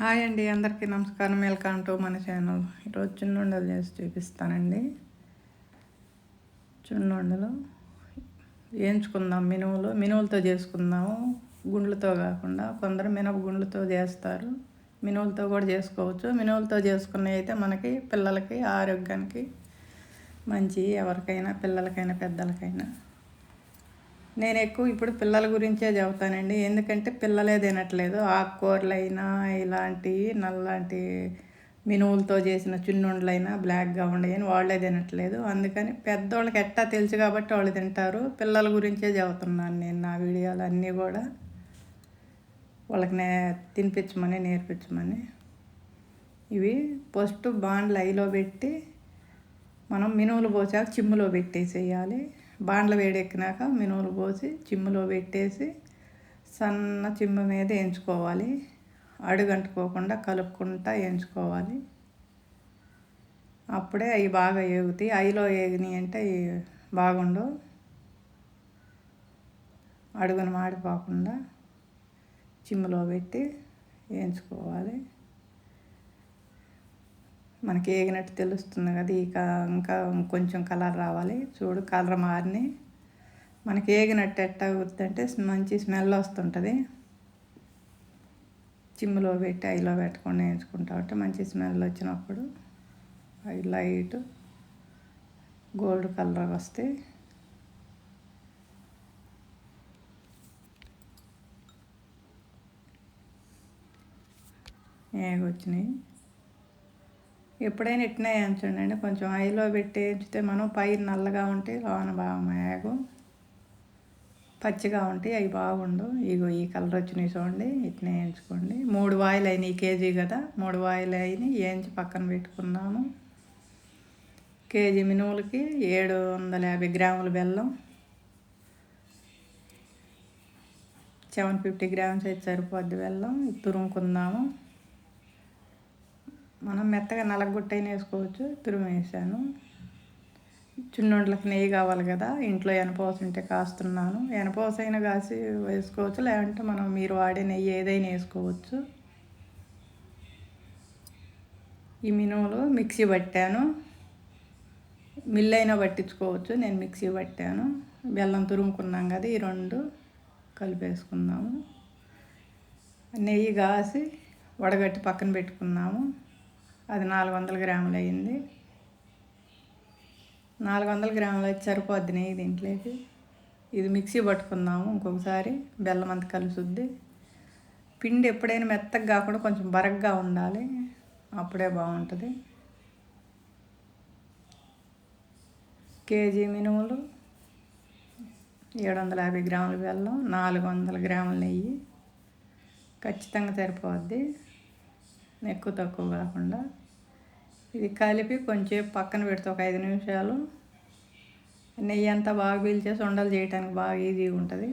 Hi అండి అందరికీ నమస్కారం. వెల్కమ్ టు మన ఛానల్. ఈరోజు చున్నుండలు చేసి చూపిస్తానండి. చున్నుండలు వేయించుకుందాం. మినువులు మినువులతో చేసుకుందాము. గుండ్లతో కాకుండా కొందరు మినప గుండ్లతో చేస్తారు. మినువులతో కూడా చేసుకోవచ్చు. మినువులతో చేసుకున్నవి అయితే మనకి పిల్లలకి ఆరోగ్యానికి మంచి ఎవరికైనా పిల్లలకైనా పెద్దలకైనా. నేను ఎక్కువ ఇప్పుడు పిల్లల గురించే చెబుతానండి ఎందుకంటే పిల్లలే తినట్లేదు. ఆకుకూరలైనా ఇలాంటి నల్లాంటి మినువులతో చేసిన చిన్నుండలైనా బ్లాక్గా ఉండేయని వాళ్ళే తినట్లేదు. అందుకని పెద్దోళ్ళకి ఎట్టా తెలుసు కాబట్టి వాళ్ళు తింటారు. పిల్లల గురించే చెబుతున్నాను నేను నా వీడియోలు అన్నీ కూడా. వాళ్ళకి నే తినిపించమని నేర్పించమని. ఇవి ఫస్ట్ బాండ్లు ఐలో పెట్టి మనం మినువులు పోసాక చిమ్ములో పెట్టేసేయాలి. బాండ్ల వేడెక్కినాక మినుములు పోసి చిమ్ములో పెట్టేసి సన్న చిమ్ము మీద వేయించుకోవాలి అడుగంటుకోకుండా కలుపుకుంటా వేయించుకోవాలి అప్పుడే అవి బాగా ఏగుతాయి. అయిలో ఏగినాయి అంటే బాగుండవు. అడుగును మాడిపోకుండా చిమ్ములో పెట్టి వేయించుకోవాలి మనకి ఏగినట్టు తెలుస్తుంది కదా ఇక ఇంకా కొంచెం కలర్ రావాలి. చూడు కలర్ మారిని. మనకి ఏగినట్టు ఎట్ట అవుతుందంటే మంచి స్మెల్ వస్తుంటుంది. చిమ్ములో పెట్టి ఐలో పెట్టుకొని వేయించుకుంటా ఉంటే మంచి స్మెల్ వచ్చినప్పుడు అవి లైట్ గోల్డ్ కలర్ వస్తే ఏగొచ్చినాయి. ఎప్పుడైనా ఇట్నే వేయించండి కొంచెం ఐలో పెట్టి వేయించితే మనం పైరు నల్లగా ఉంటే లోన బాగా మేగు పచ్చిగా ఉంటే అవి బాగుండు. ఇగో ఈ కలర్ వచ్చినాయి చూడండి ఇట్నే వేయించుకోండి మూడు వాయిలు అయినాయి కేజీ కదా మూడు వాయిలు అయినాయి వేయించి పక్కన పెట్టుకున్నాము కేజీ మినువులకి ఏడు వందల యాభై గ్రాముల బెల్లం. సెవెన్ ఫిఫ్టీ గ్రామ్స్ అయితే సరిపోద్ది బెల్లం. తురుముకుందాము. మనం మెత్తగా నలగొట్టైన వేసుకోవచ్చు. తురుము వేసాను. నెయ్యి కావాలి కదా. ఇంట్లో ఎనపోస ఉంటే కాస్తున్నాను. ఎనపోస అయినా కాసి వేసుకోవచ్చు. లేదంటే మనం మీరు వాడే నెయ్యి ఏదైనా వేసుకోవచ్చు. ఈ మినుములు మిక్సీ పట్టాను. మిల్ అయినా పట్టించుకోవచ్చు. నేను మిక్సీ పట్టాను. బెల్లం తురుముకున్నాం కదా ఈ రెండు కలిపేసుకుందాము. నెయ్యి కాసి వడగట్టి పక్కన పెట్టుకున్నాము. అది నాలుగు వందల గ్రాములు అయింది నాలుగు వందల గ్రాములు అయితే సరిపోద్ది నెయ్యి దీంట్లోకి. ఇది మిక్సీ పట్టుకుందాము ఇంకొకసారి బెల్లం అంత కలుసుద్ది. పిండి ఎప్పుడైనా మెత్తగా కాకుండా కొంచెం బరగ్గా ఉండాలి అప్పుడే బాగుంటుంది. కేజీ మినుములు ఏడు వందల యాభై గ్రాముల బెల్లం నాలుగు వందల గ్రాముల నెయ్యి. ఖచ్చితంగా సరిపోద్ది. ఎక్కువ తక్కువ కాకుండా ఇది కలిపి కొంచెం పక్కన పెడితే ఒక ఐదు నిమిషాలు. నెయ్యి అంతా బాగా పీల్చేసి ఉండలు చేయడానికి బాగా ఈజీగా ఉంటుంది.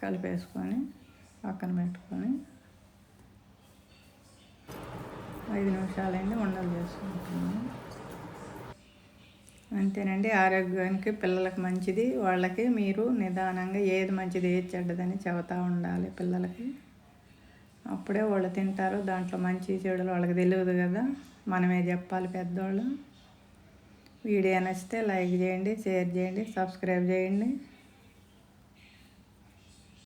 కలిపేసుకొని పక్కన పెట్టుకొని ఐదు నిమిషాలైంది ఉండలు చేసుకుంటున్నాను. అంతేనండి. ఆరోగ్యానికి పిల్లలకు మంచిది. వాళ్ళకి మీరు నిదానంగా ఏది మంచిది ఏది చెడ్డదని చెబుతూ ఉండాలి పిల్లలకి. అప్పుడే వాళ్ళు తింటారు. దాంట్లో మంచి చెడులు వాళ్ళకి తెలియదు కదా. మనమే చెప్పాలి పెద్దవాళ్ళు వీడియో నచ్చితే లైక్ చేయండి షేర్ చేయండి సబ్స్క్రైబ్ చేయండి.